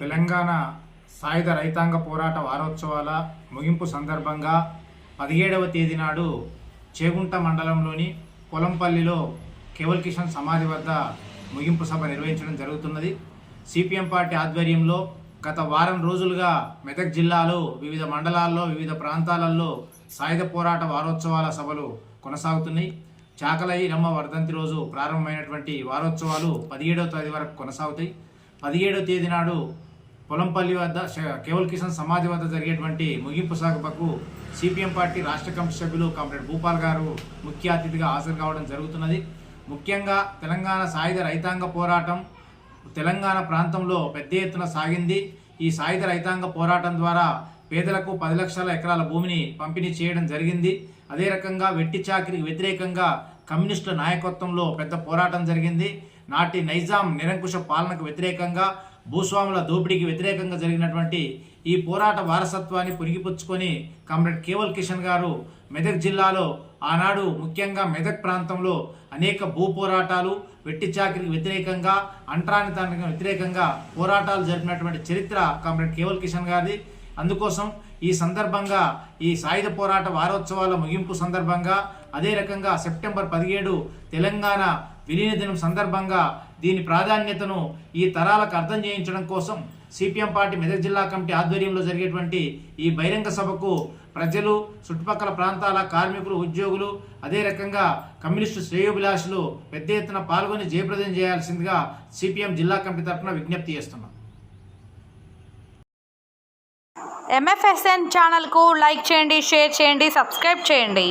తెలంగాణ సాయుధ రైతాంగ పోరాట వారోత్సవాల ముగింపు సందర్భంగా పదిహేడవ తేదీ నాడు చేగుంట మండలంలోని పొలంపల్లిలో కేవల్ కిషన్ సమాధి వద్ద ముగింపు సభ నిర్వహించడం జరుగుతున్నది. సిపిఎం పార్టీ ఆధ్వర్యంలో గత వారం రోజులుగా మెదక్ జిల్లాలో వివిధ మండలాల్లో వివిధ ప్రాంతాలలో సాయుధ పోరాట వారోత్సవాల సభలు కొనసాగుతున్నాయి. చాకలయ్య రమ్మ వర్ధంతి రోజు ప్రారంభమైనటువంటి వారోత్సవాలు పదిహేడవ తేదీ వరకు కొనసాగుతాయి. పదిహేడవ తేదీ నాడు పొలంపల్లి వద్ద కేవల్ కిషన్ సమాధి వద్ద జరిగేటువంటి ముగింపు సాగుపకు సిపిఎం పార్టీ రాష్ట్ర కమిటీ సభ్యులు కామ్రేడ్ భూపాల్ గారు ముఖ్య అతిథిగా హాజరు కావడం జరుగుతున్నది. ముఖ్యంగా తెలంగాణ సాయుధ రైతాంగ పోరాటం తెలంగాణ ప్రాంతంలో పెద్ద ఎత్తున సాగింది. ఈ సాయుధ రైతాంగ పోరాటం ద్వారా పేదలకు పది లక్షల ఎకరాల భూమిని పంపిణీ చేయడం జరిగింది. అదే రకంగా వెట్టి చాకిరికి వ్యతిరేకంగా కమ్యూనిస్టుల నాయకత్వంలో పెద్ద పోరాటం జరిగింది. నాటి నైజాం నిరంకుశ పాలనకు వ్యతిరేకంగా భూస్వాముల దోపిడీకి వ్యతిరేకంగా జరిగినటువంటి ఈ పోరాట వారసత్వాన్ని పురిగిపుచ్చుకొని కామ్రేడ్ కేవల్ కిషన్ గారు మెదక్ జిల్లాలో ఆనాడు ముఖ్యంగా మెదక్ ప్రాంతంలో అనేక భూ పోరాటాలు వెట్టి చాకరికి వ్యతిరేకంగా అంటరానితనానికి వ్యతిరేకంగా పోరాటాలు జరిపినటువంటి చరిత్ర కామ్రేడ్ కేవల్ కిషన్ గారిది. అందుకోసం ఈ సందర్భంగా ఈ సాయుధ పోరాట వారోత్సవాల ముగింపు సందర్భంగా అదే రకంగా సెప్టెంబర్ పదిహేడు తెలంగాణ విలీన దినం సందర్భంగా దీని ప్రాధాన్యతను ఈ తరాలకు అర్థం చేయించడం కోసం సిపిఎం పార్టీ మెదక్ జిల్లా కమిటీ ఆధ్వర్యంలో జరిగేటువంటి ఈ బహిరంగ సభకు ప్రజలు చుట్టుపక్కల ప్రాంతాల కార్మికులు ఉద్యోగులు అదే రకంగా కమ్యూనిస్టు శ్రేయోభిలాషులు పెద్ద ఎత్తున పాల్గొని జయప్రదం చేయాల్సిందిగా సిపిఎం జిల్లా కమిటీ తరఫున విజ్ఞప్తి చేస్తున్నాం. ఎంఎఫ్ఎస్ఎన్ ఛానల్కు లైక్ చేయండి షేర్ చేయండి సబ్స్క్రైబ్ చేయండి.